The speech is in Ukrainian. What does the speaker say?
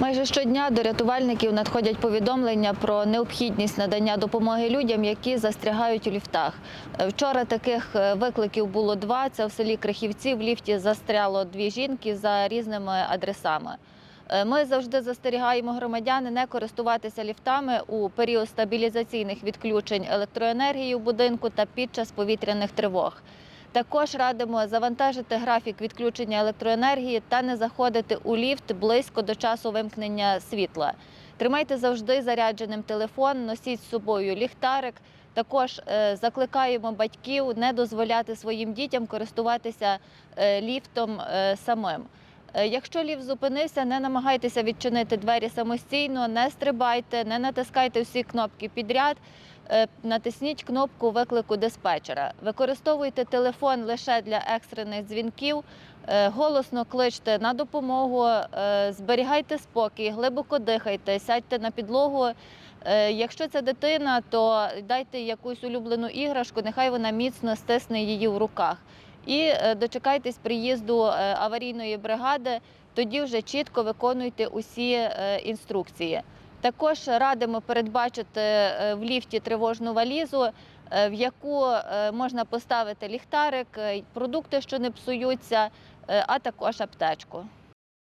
Майже щодня до рятувальників надходять повідомлення про необхідність надання допомоги людям, які застрягають у ліфтах. Вчора таких е, викликів було два. Це в селі Крихівці. В ліфті застряло дві жінки за різними адресами. Е, Ми завжди застерігаємо громадян не користуватися ліфтами у період стабілізаційних відключень електроенергії у будинку та під час повітряних тривог. Також радимо завантажити графік відключення електроенергії та не заходити у ліфт близько до часу вимкнення світла. Тримайте завжди зарядженим телефон, носіть з собою ліхтарик. Також е, закликаємо батьків не дозволяти своїм дітям користуватися е, ліфтом е, самим. Якщо ліфт зупинився, не намагайтеся відчинити двері самостійно, не стрибайте, не натискайте всі кнопки підряд. Е, Натисніть кнопку виклику диспетчера. Використовуйте телефон лише для екстрених дзвінків. Е, Голосно кличте на допомогу, е, зберігайте спокій, глибоко дихайте, сядьте на підлогу. Якщо це дитина, то дайте якусь улюблену іграшку, нехай вона міцно стисне її в руках. І дочекайтесь приїзду аварійної бригади, тоді вже чітко виконуйте усі інструкції. Також радимо передбачити е, в ліфті тривожну валізу, е, в яку е, можна поставити ліхтарик, продукти, що не псуються, а також аптечку.